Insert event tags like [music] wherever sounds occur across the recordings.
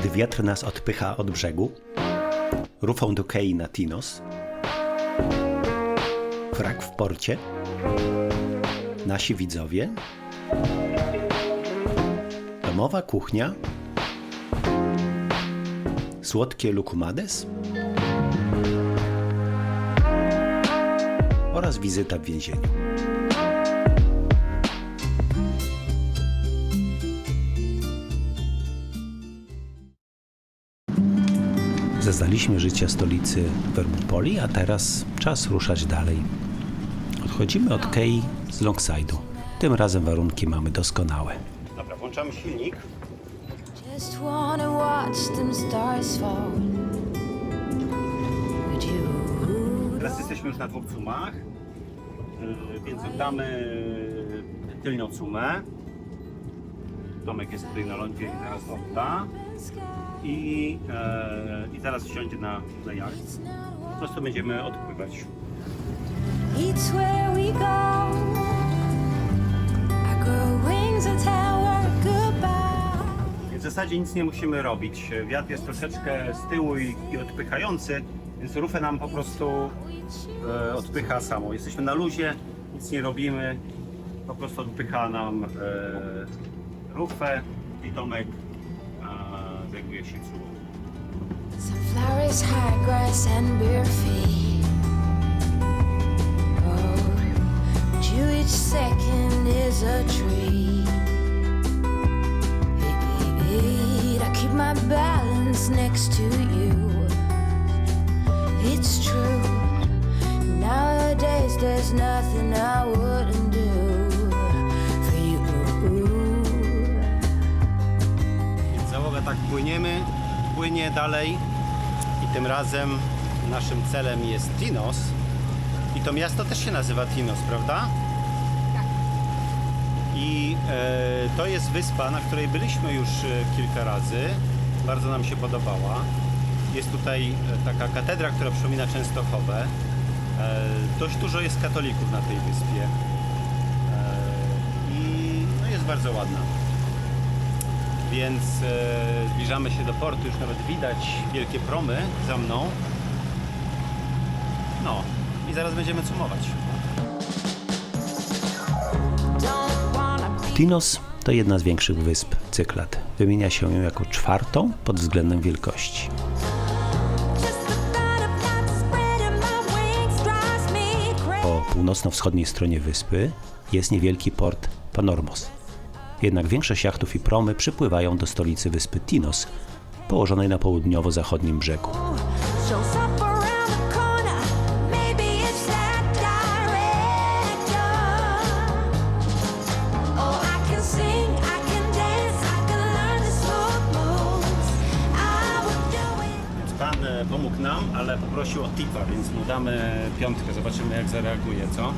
Gdy wiatr nas odpycha od brzegu, rufą do kei na Tinos, wrak w porcie, nasi widzowie, domowa kuchnia, słodkie lukumades oraz wizyta w więzieniu. Zaznaliśmy życia stolicy Vermupoli, a teraz czas ruszać dalej. Odchodzimy od Kei z Longside'u. Tym razem warunki mamy doskonałe. Dobra, włączamy silnik. Just wanna watch them stars fall. Would you? Teraz jesteśmy już na dwóch cumach, yy, więc oddamy tylną cumę. Tomek jest tutaj na lądzie i zaraz odda. I, e, i zaraz wsiądzie na, na jacht. Po prostu będziemy odpływać. Each where we go. I grow wings and tell her goodbye. W zasadzie nic nie musimy robić. Wiatr jest troszeczkę z tyłu i, i odpychający, więc rufę nam po prostu e, odpycha samo. Jesteśmy na luzie, nic nie robimy, po prostu odpycha nam e, rufę i Tomek e, zajmuje się. Sunflowers, high grass, and bare feet. Oh, you each second is a treat. I keep my balance next to you. It's true. Nowadays, there's nothing I wouldn't płynie dalej i tym razem naszym celem jest Tinos. I to miasto też się nazywa Tinos, prawda? I e, to jest wyspa, na której byliśmy już e, kilka razy. Bardzo nam się podobała. Jest tutaj e, taka katedra, która przypomina Częstochowę. E, dość dużo jest katolików na tej wyspie. E, I no, jest bardzo ładna. Więc e, zbliżamy się do portu, już nawet widać wielkie promy za mną. No i zaraz będziemy cumować. Tinos to jedna z większych wysp Cyklat. Wymienia się ją jako czwartą pod względem wielkości. Po północno-wschodniej stronie wyspy jest niewielki port Panormos. Jednak większość jachtów i promy przypływają do stolicy wyspy Tinos, położonej na południowo-zachodnim brzegu. Oh, e, pomógł nam, ale poprosił o tipa, więc mu damy piątkę. Zobaczymy jak zareaguje, co?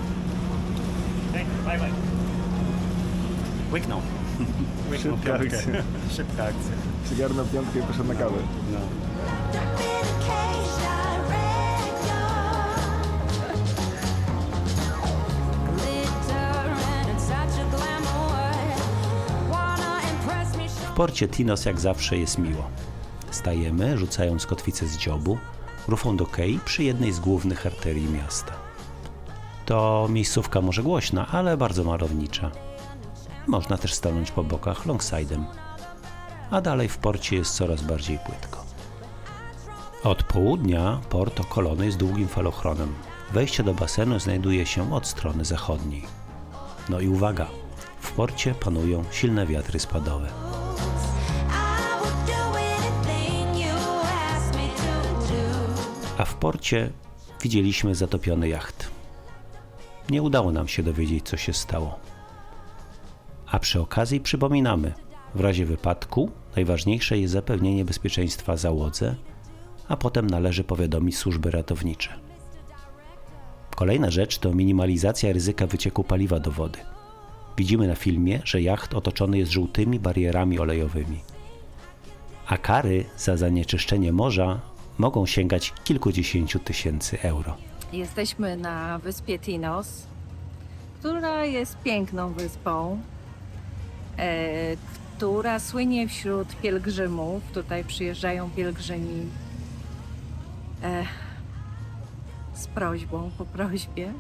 Bye bye. Łyknął. Łyknął Szybka piątkę. akcja. Szybka akcja. Przygarnął piątkę i poszedł na kawę. No. W porcie Tinos jak zawsze jest miło. Stajemy, rzucając kotwicę z dziobu, rufą do kei przy jednej z głównych arterii miasta. To miejscówka może głośna, ale bardzo malownicza. Można też stanąć po bokach longside'em. A dalej w porcie jest coraz bardziej płytko. Od południa port okolony jest długim falochronem. Wejście do basenu znajduje się od strony zachodniej. No i uwaga, w porcie panują silne wiatry spadowe. A w porcie widzieliśmy zatopiony jacht. Nie udało nam się dowiedzieć, co się stało. A przy okazji przypominamy, w razie wypadku najważniejsze jest zapewnienie bezpieczeństwa załodze, a potem należy powiadomić służby ratownicze. Kolejna rzecz to minimalizacja ryzyka wycieku paliwa do wody. Widzimy na filmie, że jacht otoczony jest żółtymi barierami olejowymi a kary za zanieczyszczenie morza mogą sięgać kilkudziesięciu tysięcy euro. Jesteśmy na wyspie Tinos, która jest piękną wyspą, która słynie wśród pielgrzymów. Tutaj przyjeżdżają pielgrzymi e, z prośbą, po prośbie,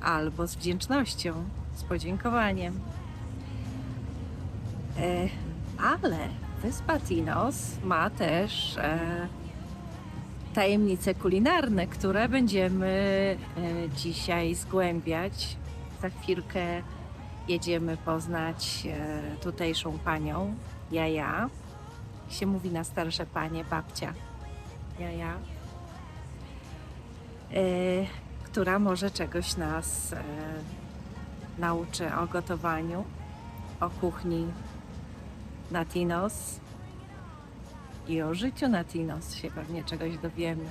albo z wdzięcznością, z podziękowaniem. E, ale wyspa Tinos ma też e, tajemnice kulinarne, które będziemy e, dzisiaj zgłębiać. Za chwilkę jedziemy poznać e, tutejszą panią, Jaja. Się mówi na starsze panie, babcia Jaja, e, która może czegoś nas e, nauczy o gotowaniu, o kuchni na Tinos i o życiu na Tinos się pewnie czegoś dowiemy.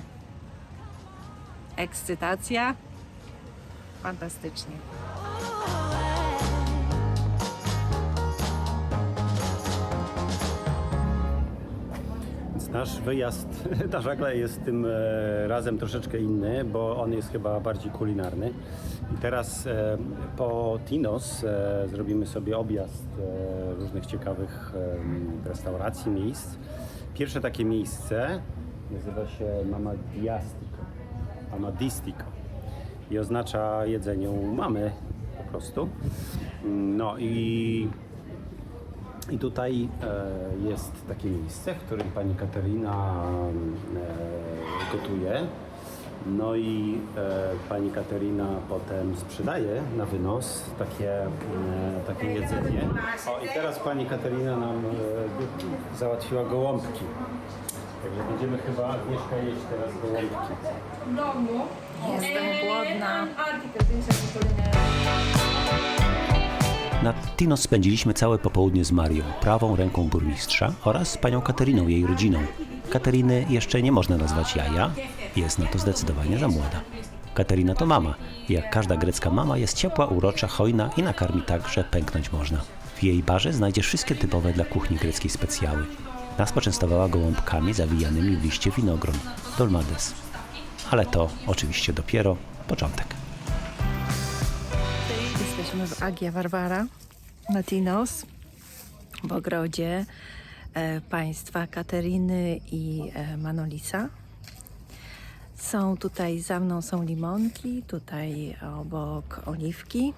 Ekscytacja? Fantastycznie. Nasz wyjazd [laughs] na żagle jest tym e, razem troszeczkę inny, bo on jest chyba bardziej kulinarny. I teraz e, po Tinos e, zrobimy sobie objazd różnych ciekawych restauracji, miejsc. Pierwsze takie miejsce nazywa się Mamadiastico. Mamadistico. I oznacza jedzenie mamy po prostu. No i i tutaj e, jest takie miejsce, w którym pani Katerina e, gotuje. No i e, pani Katerina potem sprzedaje na wynos takie, e, takie jedzenie. O i teraz pani Katerina nam e, załatwiła gołąbki. Także będziemy chyba Agnieszka jeść teraz gołąbki. Jestem głodna. Na Tino spędziliśmy całe popołudnie z Marią, prawą ręką burmistrza oraz z panią Kateriną, jej rodziną. Kateryny jeszcze nie można nazwać jaja, jest na to zdecydowanie za młoda. Katerina to mama jak każda grecka mama jest ciepła, urocza, hojna i nakarmi tak, że pęknąć można. W jej barze znajdziesz wszystkie typowe dla kuchni greckiej specjały. Nas poczęstowała gołąbkami zawijanymi w liście winogron, dolmades. Ale to oczywiście dopiero początek. Jesteśmy w Agia Varvara na Tinos, w ogrodzie e, państwa Kateryny i e, Manolisa. Są tutaj, za mną są limonki, tutaj obok oliwki.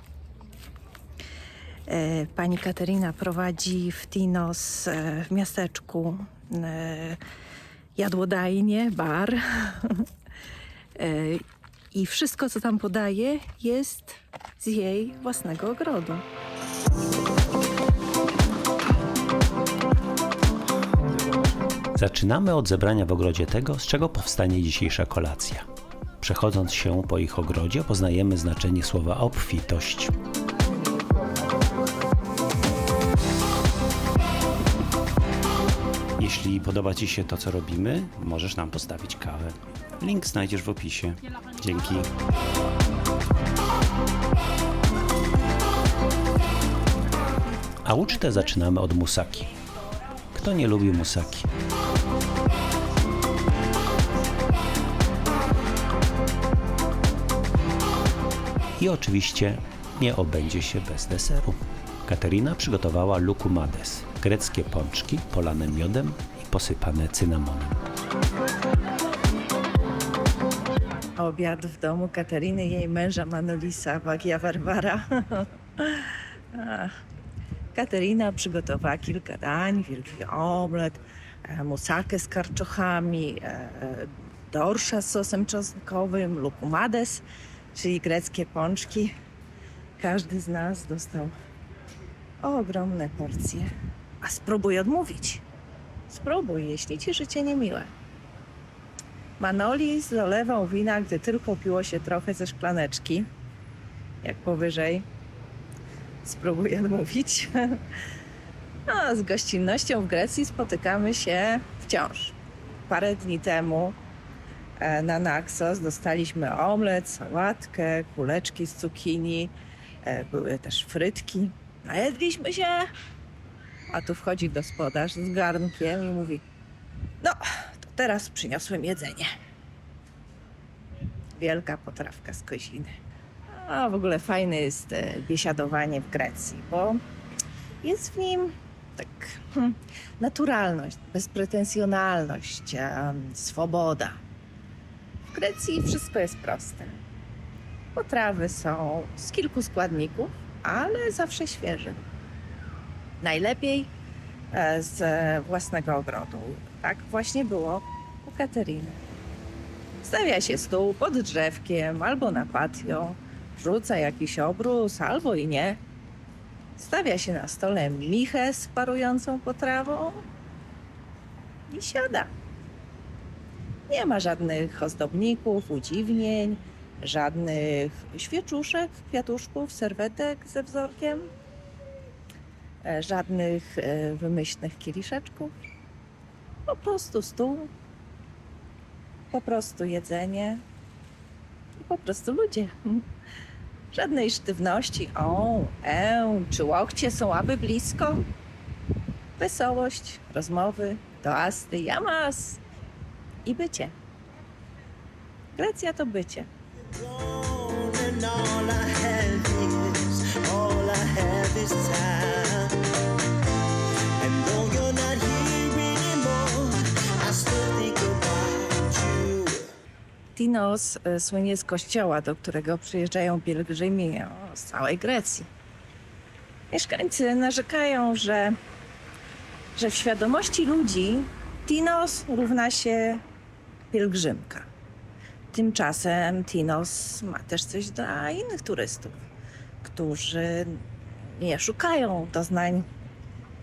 E, Pani Kateryna prowadzi w Tinos, e, w miasteczku, e, jadłodajnię, bar. [laughs] E, I wszystko, co tam podaje, jest z jej własnego ogrodu. Zaczynamy od zebrania w ogrodzie tego, z czego powstanie dzisiejsza kolacja. Przechodząc się po ich ogrodzie, poznajemy znaczenie słowa obfitość. Jeśli podoba Ci się to, co robimy, możesz nam postawić kawę. Link znajdziesz w opisie. Dzięki. A ucztę zaczynamy od musaki. Kto nie lubi musaki? I oczywiście nie obędzie się bez deseru. Katerina przygotowała lukumades, greckie pączki polane miodem i posypane cynamonem. Obiad w domu Kateryny i jej męża Manolisa Wagia Varvara. Ach. [laughs] Kateryna przygotowała kilka dań, wielki omlet, e, musakę z karczochami, e, e, dorsza z sosem czosnkowym, lukumades, czyli greckie pączki. Każdy z nas dostał ogromne porcje. A spróbuj odmówić. Spróbuj, jeśli ci życie niemiłe. Manoli zalewał wina, gdy tylko piło się trochę ze szklaneczki, jak powyżej. Spróbuję odmówić. [laughs] No, z gościnnością w Grecji spotykamy się wciąż. Parę dni temu e, na Naxos dostaliśmy omlet, sałatkę, kuleczki z cukinii, e, były też frytki. Najedliśmy się, a tu wchodzi gospodarz z garnkiem i mówi: No, to teraz przyniosłem jedzenie. Wielka potrawka z koziny. A w ogóle fajne jest e, biesiadowanie w Grecji, bo jest w nim tak hmm, naturalność, bezpretensjonalność, em, swoboda. W Grecji wszystko jest proste. Potrawy są z kilku składników, ale zawsze świeże. Najlepiej e, z własnego ogrodu. Tak właśnie było u Kateryny. Stawia się stół pod drzewkiem albo na patio, rzuca jakiś obrus albo i nie. Stawia się na stole michę z parującą potrawą i siada. Nie ma żadnych ozdobników, udziwnień, żadnych świeczuszek, kwiatuszków, serwetek ze wzorkiem, żadnych e, wymyślnych kieliszeczków. Po prostu stół, po prostu jedzenie i po prostu ludzie. [laughs] Żadnej sztywności, o, e, czy łokcie są aby blisko. Wesołość, rozmowy, toasty, jamas i bycie. Grecja to bycie. All I have Tinos e, słynie z kościoła, do którego przyjeżdżają pielgrzymi z całej Grecji. Mieszkańcy narzekają, że, że w świadomości ludzi Tinos równa się pielgrzymka. Tymczasem Tinos ma też coś dla innych turystów, którzy nie szukają doznań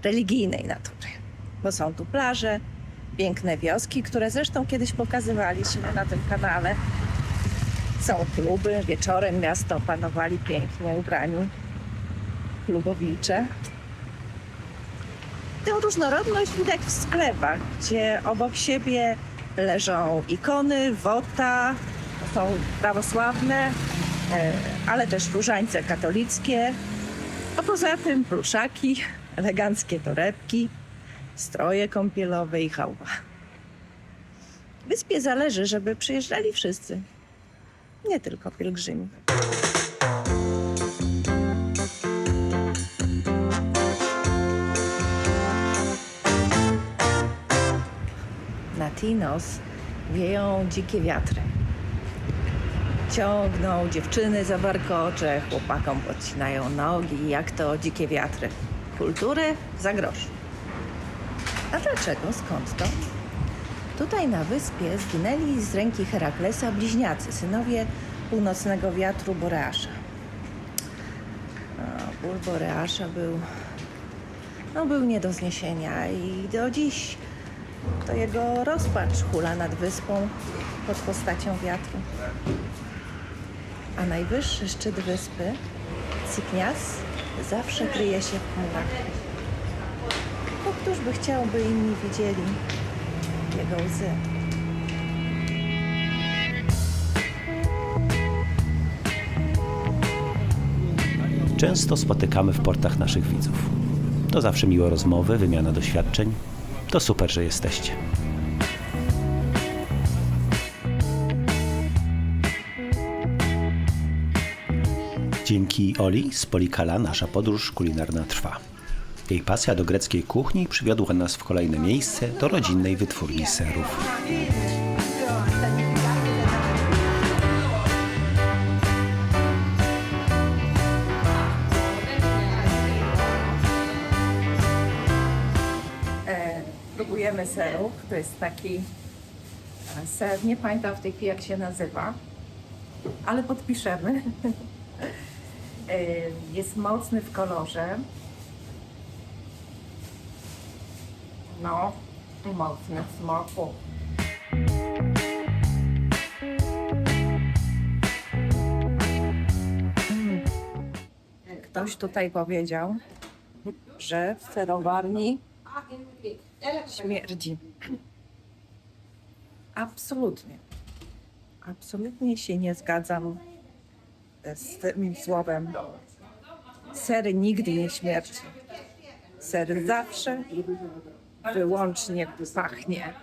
religijnej natury, bo są tu plaże, piękne wioski, które zresztą kiedyś pokazywaliśmy na tym kanale. Są kluby, wieczorem miasto opanowali pięknie ubrani klubowicze. Tę różnorodność widać w sklepach, gdzie obok siebie leżą ikony, wota, są prawosławne, e, ale też różańce katolickie, a poza tym pluszaki, eleganckie torebki, stroje kąpielowe i chałupa. Wyspie zależy, żeby przyjeżdżali wszyscy, nie tylko pielgrzymi. Na Tinos wieją dzikie wiatry. Ciągną dziewczyny za warkocze, chłopakom podcinają nogi, jak to dzikie wiatry. Kultury za grosz. A dlaczego? Skąd to? Tutaj na wyspie zginęli z ręki Heraklesa bliźniacy, synowie północnego wiatru Boreasza. A, Ból Boreasza był, no, był nie do zniesienia i do dziś to jego rozpacz hula nad wyspą pod postacią wiatru. A najwyższy szczyt wyspy, Cyknias, zawsze kryje się w chmurach. Bo któż by chciał, by inni widzieli jego łzy? Często spotykamy w portach naszych widzów. To zawsze miłe rozmowy, wymiana doświadczeń. To super, że jesteście. Dzięki Oli z Polikala nasza podróż kulinarna trwa. Jej pasja do greckiej kuchni przywiodła nas w kolejne miejsce do rodzinnej wytwórni serów. Próbujemy serów. To jest taki e, ser, nie pamiętam w tej chwili jak się nazywa, ale podpiszemy. [laughs] E, Jest mocny w kolorze. No, mocny w smaku. Ktoś tutaj powiedział, że w serowarni śmierdzi. Absolutnie. Absolutnie się nie zgadzam z tym słowem. Ser nigdy nie śmierci. Ser zawsze wyłącznie pachnie.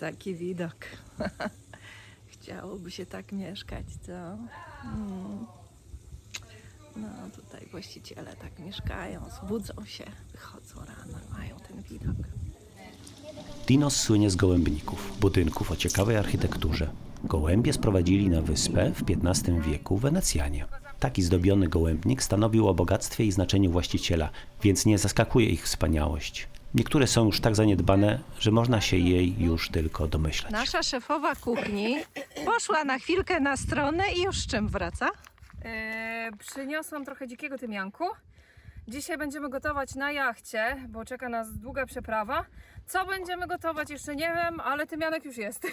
Taki widok. [laughs] Chciałoby się tak mieszkać, co? Mm. No, tutaj właściciele tak mieszkają, budzą się, wychodzą rano, mają ten widok. Tinos słynie z gołębników, budynków o ciekawej architekturze. Gołębie sprowadzili na wyspę w XV wieku Wenecjanie. Taki zdobiony gołębnik stanowił o bogactwie i znaczeniu właściciela, więc nie zaskakuje ich wspaniałość. Niektóre są już tak zaniedbane, że można się jej już tylko domyślać. Nasza szefowa kuchni poszła na chwilkę na stronę i już z czym wraca? E, przyniosłam trochę dzikiego tymianku. Dzisiaj będziemy gotować na jachcie, bo czeka nas długa przeprawa. Co będziemy gotować jeszcze nie wiem, ale tymianek już jest. [laughs]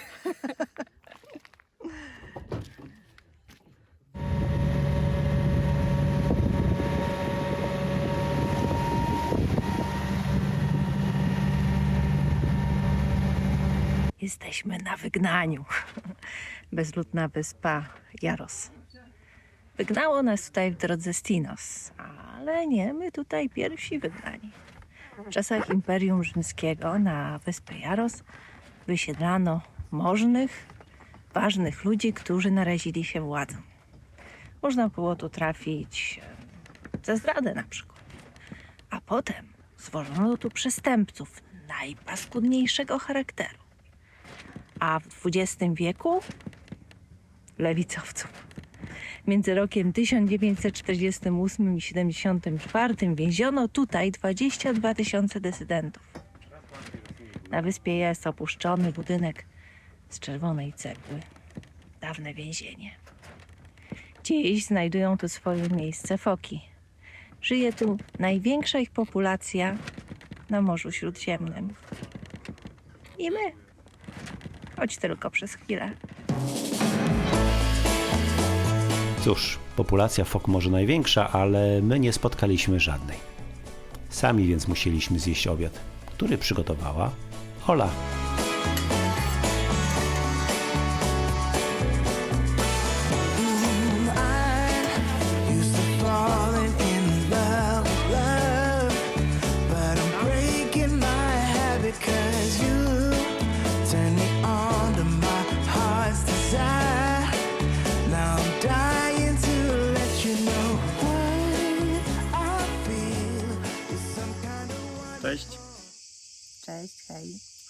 Jesteśmy na wygnaniu. [laughs] Bezludna wyspa Jaros. Wygnało nas tutaj w drodze Stinos, ale nie my tutaj pierwsi wygnani. W czasach Imperium Rzymskiego na wyspę Jaros wysiedlano możnych, ważnych ludzi, którzy narazili się władzą. Można było tu trafić za zdradę na przykład. A potem zwożono tu przestępców najpaskudniejszego charakteru a w XX wieku lewicowców. Między rokiem 1948 i 1974 więziono tutaj 22 tysiące dysydentów. Na wyspie jest opuszczony budynek z czerwonej cegły. Dawne więzienie. Dziś znajdują tu swoje miejsce foki. Żyje tu największa ich populacja na Morzu Śródziemnym. I my choć tylko przez chwilę. Cóż, populacja fok może największa, ale my nie spotkaliśmy żadnej. Sami więc musieliśmy zjeść obiad, który przygotowała Ola. 'cause you turn me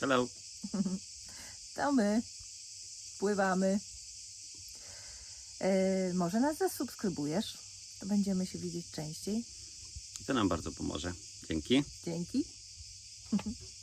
Hello. [laughs] To my. Pływamy. E, może nas zasubskrybujesz? To będziemy się widzieć częściej. To nam bardzo pomoże. Dzięki. Dzięki. [laughs]